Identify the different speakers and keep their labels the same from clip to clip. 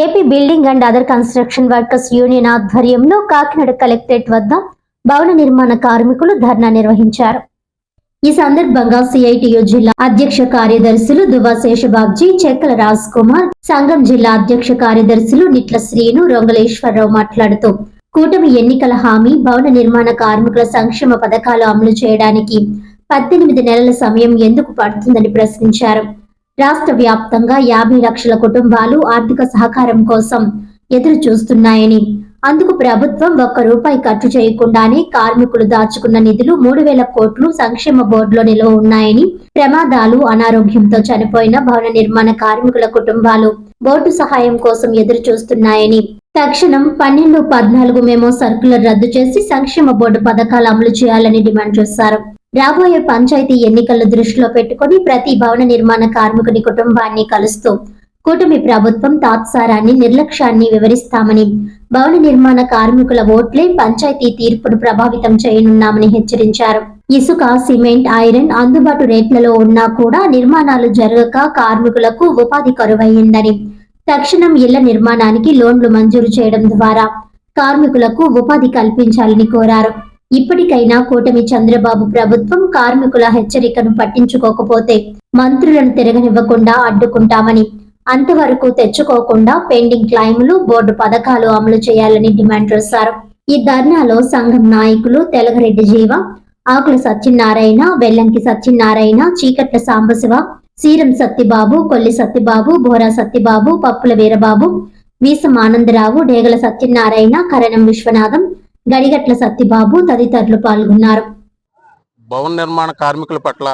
Speaker 1: AP building and other construction workers union ఆధ్వర్యంలో Kakinada collectorate వద్ద భవన నిర్మాణ కార్మికులు ధర్నా నిర్వహించారు. ఈ సందర్భంగా సిఐటియు జిల్లా అధ్యక్ష కార్యదర్శులు దువా శేషబాబ్జీ చెక్కల రాజ్ కుమార్ సంఘం జిల్లా అధ్యక్ష కార్యదర్శులు నిట్ల శ్రీను రొంగలేశ్వరరావు మాట్లాడుతూ కూటమి ఎన్నికల హామీ భవన నిర్మాణ కార్మికుల సంక్షేమ పథకాలు అమలు చేయడానికి పద్దెనిమిది నెలల సమయం ఎందుకు పడుతుందని ప్రశ్నించారు. రాష్ట్ర వ్యాప్తంగా యాభై లక్షల కుటుంబాలు ఆర్థిక సహకారం కోసం ఎదురు చూస్తున్నాయని అందుకు ప్రభుత్వం ఒక్క రూపాయి ఖర్చు చేయకుండానే కార్మికులు దాచుకున్న నిధులు మూడు వేల కోట్లు సంక్షేమ బోర్డులో నిల్వ ఉన్నాయని ప్రమాదాలు అనారోగ్యంతో చనిపోయిన భవన నిర్మాణ కార్మికుల కుటుంబాలు బోర్డు సహాయం కోసం ఎదురు చూస్తున్నాయని తక్షణం పన్నెండు పద్నాలుగు మేము సర్కులర్ రద్దు చేసి సంక్షేమ బోర్డు పథకాలు అమలు చేయాలని డిమాండ్ చేశారు. రాబోయే పంచాయతీ ఎన్నికలను దృష్టిలో పెట్టుకుని ప్రతి భవన నిర్మాణ కార్మికుని కుటుంబాన్ని కలుస్తూ కూటమి ప్రభుత్వం తాత్సారాన్ని నిర్లక్ష్యాన్ని వివరిస్తామని భవన నిర్మాణ కార్మికుల ఓట్లే పంచాయతీ తీర్పును ప్రభావితం చేయనున్నామని హెచ్చరించారు. ఇసుక సిమెంట్ ఐరన్ అందుబాటు రేట్లలో ఉన్నా కూడా నిర్మాణాలు జరగక కార్మికులకు ఉపాధి కరువయ్యిందని తక్షణం ఇళ్ళ నిర్మాణానికి లోన్లు మంజూరు చేయడం ద్వారా కార్మికులకు ఉపాధి కల్పించాలని కోరారు. ఇప్పటికైనా కూటమి చంద్రబాబు ప్రభుత్వం కార్మికుల హెచ్చరికను పట్టించుకోకపోతే మంత్రులను తిరగనివ్వకుండా అడ్డుకుంటామని అంతవరకు తెచ్చుకోకుండా పెండింగ్ క్లైములు బోర్డు పథకాలు అమలు చేయాలని డిమాండ్ చేశారు. ఈ ధర్నాలో సంఘం నాయకులు తెలగరెడ్డి జీవ ఆకుల సత్యనారాయణ వెల్లంకి సత్యనారాయణ చీకట్ల సాంబశివ సీరం సత్యబాబు కొల్లి సత్యబాబు బోరా సత్యబాబు పప్పుల వీరబాబు వీసం ఆనందరావు డేగల సత్యనారాయణ కరణం విశ్వనాథం గడిగట్ల సత్తిబాబు తదితరులు పాల్గొన్నారు.
Speaker 2: భవన నిర్మాణ కార్మికుల పట్ల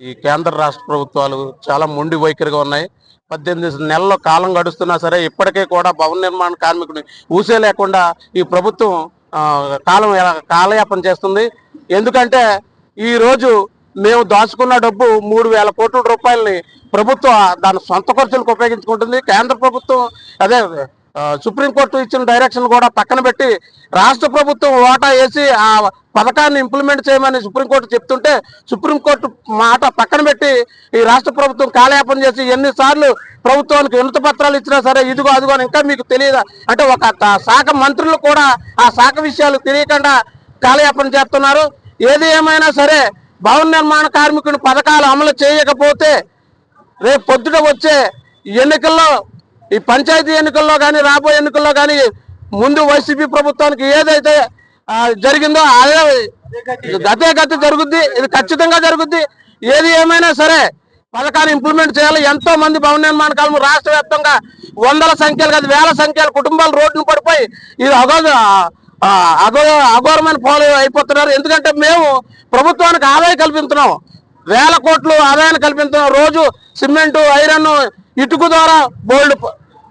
Speaker 2: ఈ కేంద్ర రాష్ట్ర ప్రభుత్వాలు చాలా మొండి వైఖరిగా ఉన్నాయి. పద్దెనిమిది నెలల కాలం గడుస్తున్నా సరే ఇప్పటికే కూడా భవన నిర్మాణ కార్మికుని ఊసే లేకుండా ఈ ప్రభుత్వం కాలం ఎలా- కాలయాపన చేస్తుంది. ఎందుకంటే ఈ రోజు మేము దాచుకున్న డబ్బు మూడు వేల కోట్ల రూపాయలని ప్రభుత్వం దాని సొంత ఖర్చులకు ఉపయోగించుకుంటుంది. కేంద్ర ప్రభుత్వం అదే సుప్రీంకోర్టు ఇచ్చిన డైరెక్షన్ కూడా పక్కన పెట్టి రాష్ట్ర ప్రభుత్వం ఓటా వేసి ఆ పథకాన్ని ఇంప్లిమెంట్ చేయమని సుప్రీంకోర్టు చెప్తుంటే సుప్రీంకోర్టు మాట పక్కన పెట్టి ఈ రాష్ట్ర ప్రభుత్వం కాలయాపన చేసి ఎన్నిసార్లు ప్రభుత్వానికి వినతి పత్రాలు ఇచ్చినా సరే ఇదిగో అదిగో అని ఇంకా మీకు తెలియదా? అంటే ఒక శాఖ మంత్రులు కూడా ఆ శాఖ విషయాలు తెలియకుండా కాలయాపన చేస్తున్నారు. ఏది ఏమైనా సరే భవన నిర్మాణ కార్మికుని పథకాలు అమలు చేయకపోతే రేపు పొద్దుట వచ్చే ఎన్నికల్లో ఈ పంచాయతీ ఎన్నికల్లో కానీ రాబోయే ఎన్నికల్లో కానీ ముందు వైసీపీ ప్రభుత్వానికి ఏదైతే జరిగిందో అదే గతే గతి జరుగుద్ది. ఇది ఖచ్చితంగా జరుగుద్ది. ఏది ఏమైనా సరే పథకాన్ని ఇంప్లిమెంట్ చేయాలి. ఎంతో మంది భవన నిర్మాణ కాలం రాష్ట్ర వ్యాప్తంగా వందల సంఖ్యలు కాదు వేల సంఖ్యల కుటుంబాలు రోడ్డును పడిపోయి ఇది అగో అగో అఘోరమైన ఫాలో అయిపోతున్నారు. ఎందుకంటే మేము ప్రభుత్వానికి ఆదాయం కల్పిస్తున్నాం వేల కోట్లు ఆదాయాన్ని కల్పిస్తున్నాం రోజు సిమెంటు ఐరన్ ఇటుకు ద్వారా బోల్డ్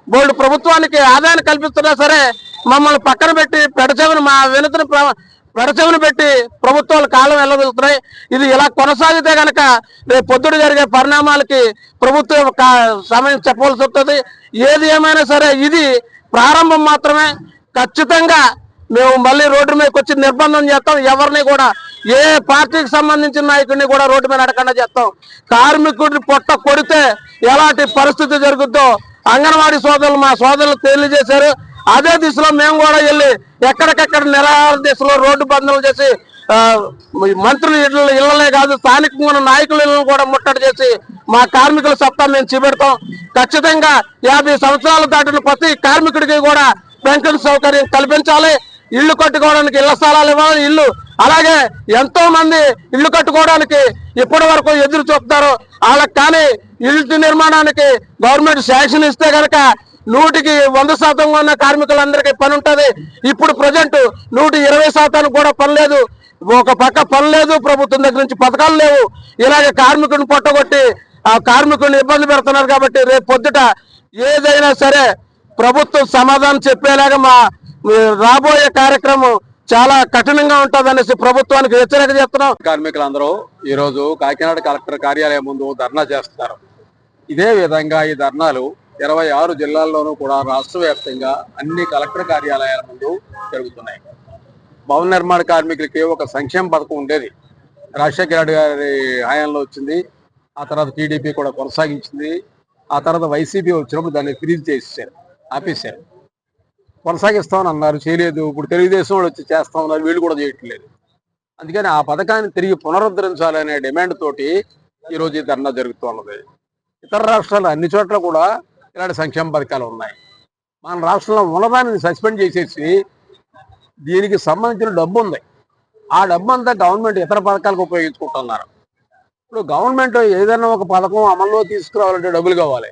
Speaker 2: బోల్డ్ ప్రభుత్వానికి ఆదాయాన్ని కల్పిస్తున్నా సరే మమ్మల్ని పక్కన పెట్టి పెడచెవిని మా వినతిని ప్ర- పెడచెవిని పెట్టి ప్రభుత్వాలు కాలం వెళ్ళగలుగుతున్నాయి ఇది ఇలా కొనసాగితే కనుక రేపు పొద్దుడు జరిగే పరిణామాలకి ప్రభుత్వం కా- సమయం చెప్పవలసి వస్తుంది. ఏది ఏమైనా సరే ఇది ప్రారంభం మాత్రమే. ఖచ్చితంగా మేము మళ్ళీ రోడ్డు మీదకి వచ్చి నిర్బంధం చేస్తాం. ఎవరిని కూడా ఏ పార్టీకి సంబంధించిన నాయకుడిని కూడా రోడ్డు మీద అడగకుండా చేస్తాం. కార్మికుడిని పొట్ట కొడితే ఎలాంటి పరిస్థితి జరుగుద్దో అంగన్వాడీ సోదరులు మా సోదరులు తెలియజేశారు. అదే దిశలో మేము కూడా వెళ్ళి ఎక్కడికెక్కడ నిరాహార దిశలో రోడ్డు బంధనలు చేసి మంత్రులు ఇళ్ళ ఇళ్ళనే కాదు స్థానికంగా ఉన్న నాయకుల ఇళ్ళను కూడా ముట్టడి చేసి మా కార్మికుల సత్తా మేము చూపెడతాం. ఖచ్చితంగా యాభై సంవత్సరాలు దాటిన ప్రతి కార్మికుడికి కూడా పెన్షన్ సౌకర్యం కల్పించాలి. ఇల్లు కట్టుకోవడానికి ఇళ్ళ స్థలాలు ఇవ్వాలి. ఇల్లు అలాగే ఎంతో మంది ఇల్లు కట్టుకోవడానికి ఇప్పటి వరకు ఎదురు చూపుతారు వాళ్ళకి కానీ ఇల్లు నిర్మాణానికి గవర్నమెంట్ శాంక్షన్ ఇస్తే కనుక నూటికి వంద శాతం ఉన్న కార్మికులందరికీ పని ఉంటుంది. ఇప్పుడు ప్రజెంట్ నూటి ఇరవై శాతానికి కూడా పని లేదు. ఒక పక్క పని లేదు ప్రభుత్వం దగ్గర నుంచి పథకాలు లేవు. ఇలాగే కార్మికుడిని పొట్టగొట్టి ఆ కార్మికుడిని ఇబ్బంది పెడుతున్నారు కాబట్టి రేపు పొద్దుట ఏదైనా సరే ప్రభుత్వం సమాధానం చెప్పేలాగా మా రాబోయే కార్యక్రమం చాలా కఠినంగా ఉంటుందనేసి ప్రభుత్వానికి హెచ్చరిక చేస్తున్నాం.
Speaker 3: కార్మికులందరూ ఈ రోజు కాకినాడ కలెక్టర్ కార్యాలయం ముందు ధర్నా చేస్తున్నారు. ఇదే విధంగా ఈ ధర్నాలు ఇరవై ఆరు జిల్లాల్లోనూ కూడా రాష్ట్ర వ్యాప్తంగా అన్ని కలెక్టర్ కార్యాలయాల ముందు జరుగుతున్నాయి. భవన నిర్మాణ కార్మికులకి ఒక సంక్షేమ పథకం ఉండేది. రాజశేఖర రెడ్డి గారి హయాంలో వచ్చింది. ఆ తర్వాత టీడీపీ కూడా కొనసాగించింది. ఆ తర్వాత వైసీపీ వచ్చినప్పుడు దాన్ని ఫ్రీజ్ చేసేసారు ఆపేశారు. కొనసాగిస్తామని అన్నారు. చేయలేదు. ఇప్పుడు తెలుగుదేశం వాళ్ళు వచ్చి చేస్తా ఉన్నారు. వీళ్ళు కూడా చేయట్లేదు. అందుకని ఆ పథకాన్ని తిరిగి పునరుద్ధరించాలనే డిమాండ్ తోటి ఈరోజు ఈ ధర్నా జరుగుతున్నది. ఇతర రాష్ట్రాలు అన్ని చోట్ల కూడా ఇలాంటి సంక్షేమ పథకాలు ఉన్నాయి. మన రాష్ట్రంలో ఉన్నదాన్ని సస్పెండ్ చేసేసి దీనికి సంబంధించిన డబ్బు ఉంది. ఆ డబ్బు అంతా గవర్నమెంట్ ఇతర పథకాలకు ఉపయోగించుకుంటున్నారు. ఇప్పుడు గవర్నమెంట్ ఏదైనా ఒక పథకం అమల్లో తీసుకురావాలంటే డబ్బులు కావాలి.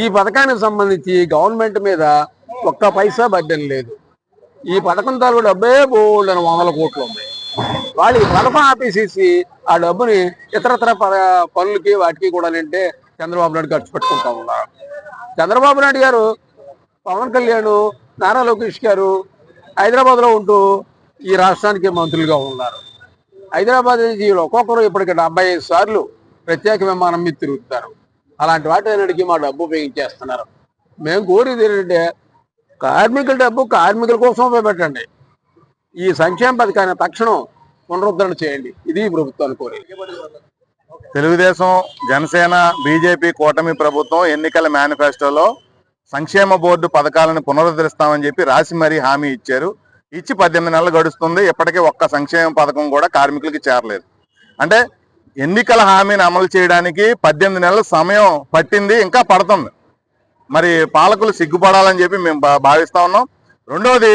Speaker 3: ఈ పథకానికి సంబంధించి గవర్నమెంట్ మీద ఒక్క పైసా బడ్డెన్ లేదు. ఈ పథకం తాలూకు డబ్బే బోల్డ్ అని వందల కోట్లు ఉంది వాళ్ళు ఈ పథకం ఆపేసేసి ఆ డబ్బుని ఇతరతర ప- పనులకి వాటికి కూడా అంటే చంద్రబాబు నాయుడు ఖర్చు పెట్టుకుంటా ఉన్నారు. చంద్రబాబు నాయుడు గారు పవన్ కళ్యాణ్ నారా లోకేష్ గారు హైదరాబాద్లో ఉంటూ ఈ రాష్ట్రానికి మంత్రులుగా ఉన్నారు. హైదరాబాద్ నుంచి ఒక్కొక్కరు ఇప్పటికి డెబ్బై ఐదు సార్లు ప్రత్యేక విమానం మీద తిరుగుతారు అలాంటి వాటి మా డబ్బు ఉపయోగించేస్తున్నారు. మేము కోరేది ఏంటంటే కార్మికుల డబ్బు కార్మికుల కోసం ఉపయోగపెట్టండి ఈ సంక్షేమ పథకాన్ని తక్షణం పునరుద్ధరణ చేయండి. ఇది ప్రభుత్వాన్ని కోరి
Speaker 4: తెలుగుదేశం జనసేన బీజేపీ కూటమి ప్రభుత్వం ఎన్నికల మేనిఫెస్టోలో సంక్షేమ బోర్డు పథకాలను పునరుద్ధరిస్తామని చెప్పి రాసి మరీ హామీ ఇచ్చారు. ఇచ్చి పద్దెనిమిది నెలలు గడుస్తుంది. ఇప్పటికే ఒక్క సంక్షేమ పథకం కూడా కార్మికులకి చేరలేదు. అంటే ఎన్నికల హామీని అమలు చేయడానికి పద్దెనిమిది నెలల సమయం పట్టింది ఇంకా పడుతుంది. మరి పాలకులు సిగ్గుపడాలని చెప్పి మేము భావిస్తా ఉన్నాం. రెండవది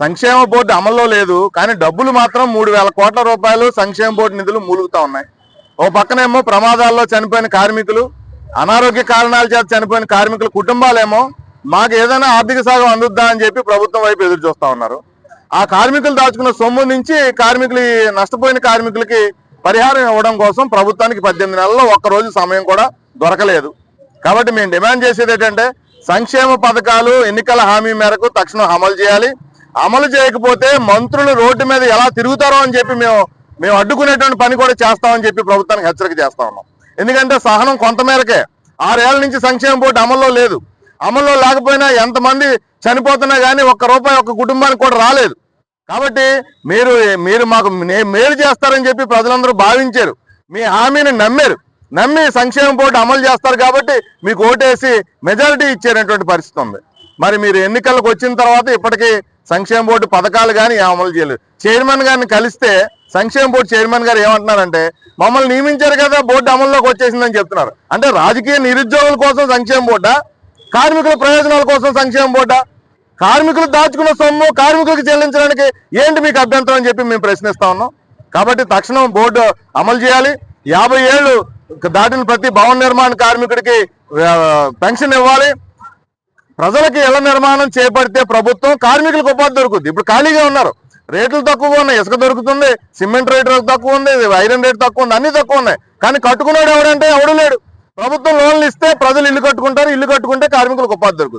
Speaker 4: సంక్షేమ బోర్డు అమల్లో లేదు కానీ డబ్బులు మాత్రం మూడు వేల కోట్ల రూపాయలు సంక్షేమ బోర్డు నిధులు మూలుగుతా ఉన్నాయి. ఓ పక్కనేమో ప్రమాదాల్లో చనిపోయిన కార్మికులు అనారోగ్య కారణాల చేత చనిపోయిన కార్మికుల కుటుంబాలేమో మాకు ఏదైనా ఆర్థిక సాగం అందుద్దా అని చెప్పి ప్రభుత్వం వైపు ఎదురు చూస్తా ఉన్నారు. ఆ కార్మికులు దాచుకున్న సొమ్ము నుంచి కార్మికులు నష్టపోయిన కార్మికులకి పరిహారం ఇవ్వడం కోసం ప్రభుత్వానికి పద్దెనిమిది నెలల్లో ఒక్క రోజు సమయం కూడా దొరకలేదు. కాబట్టి మేము డిమాండ్ చేసేది ఏంటంటే సంక్షేమ పథకాలు ఎన్నికల హామీ మేరకు తక్షణం అమలు చేయాలి. అమలు చేయకపోతే మంత్రులు రోడ్డు మీద ఎలా తిరుగుతారో అని చెప్పి మేము మేము అడ్డుకునేటువంటి పని కూడా చేస్తామని చెప్పి ప్రభుత్వానికి హెచ్చరిక చేస్తా ఉన్నాం. ఎందుకంటే సహనం కొంతమేరకే ఆరేళ్ళ నుంచి సంక్షేమ బోర్డు అమల్లో లేదు. అమల్లో లేకపోయినా ఎంతమంది చనిపోతున్నా కానీ ఒక్క రూపాయి ఒక్క కుటుంబానికి కూడా రాలేదు. కాబట్టి మీరు మీరు మాకు మేలు చేస్తారని చెప్పి ప్రజలందరూ భావించారు. మీ హామీని నమ్మారు. నమ్మి సంక్షేమ బోర్డు అమలు చేస్తారు కాబట్టి మీకు ఓటేసి మెజారిటీ ఇచ్చేటటువంటి పరిస్థితి ఉంది. మరి మీరు ఎన్నికలకు వచ్చిన తర్వాత ఇప్పటికీ సంక్షేమ బోర్డు పథకాలు కానీ అమలు చేయలేదు. చైర్మన్ గారిని కలిస్తే సంక్షేమ బోర్డు చైర్మన్ గారు ఏమంటున్నారంటే మమ్మల్ని నియమించారు కదా బోర్డు అమల్లోకి వచ్చేసిందని చెప్తున్నారు. అంటే రాజకీయ నిరుద్యోగుల కోసం సంక్షేమ బోర్డా? కార్మికుల ప్రయోజనాల కోసం సంక్షేమ బోర్డా? కార్మికులు దాచుకున్న సొమ్ము కార్మికులకు చెల్లించడానికి ఏంటి మీకు అభ్యంతరం అని చెప్పి మేము ప్రశ్నిస్తా ఉన్నాం. కాబట్టి తక్షణం బోర్డు అమలు చేయాలి. యాభై ఏళ్ళు దాటిన ప్రతి భవన నిర్మాణ కార్మికుడికి పెన్షన్ ఇవ్వాలి. ప్రజలకి ఇళ్ళ నిర్మాణం చేపడితే ప్రభుత్వం కార్మికులకు ఉపాధి దొరుకుతుంది ఇప్పుడు ఖాళీగా ఉన్నారు. రేట్లు తక్కువగా ఉన్నాయి. ఇసుక దొరుకుతుంది. సిమెంట్ రేటు తక్కువ ఉంది. ఐరన్ రేట్ తక్కువ ఉంది. అన్ని తక్కువ ఉన్నాయి. కానీ కట్టుకున్నాడు ఎవడంటే ఎవడు లేడు. ప్రభుత్వం లోన్లు ఇస్తే ప్రజలు ఇల్లు కట్టుకుంటారు. ఇల్లు కట్టుకుంటే కార్మికులకు ఉపాధి దొరుకుతుంది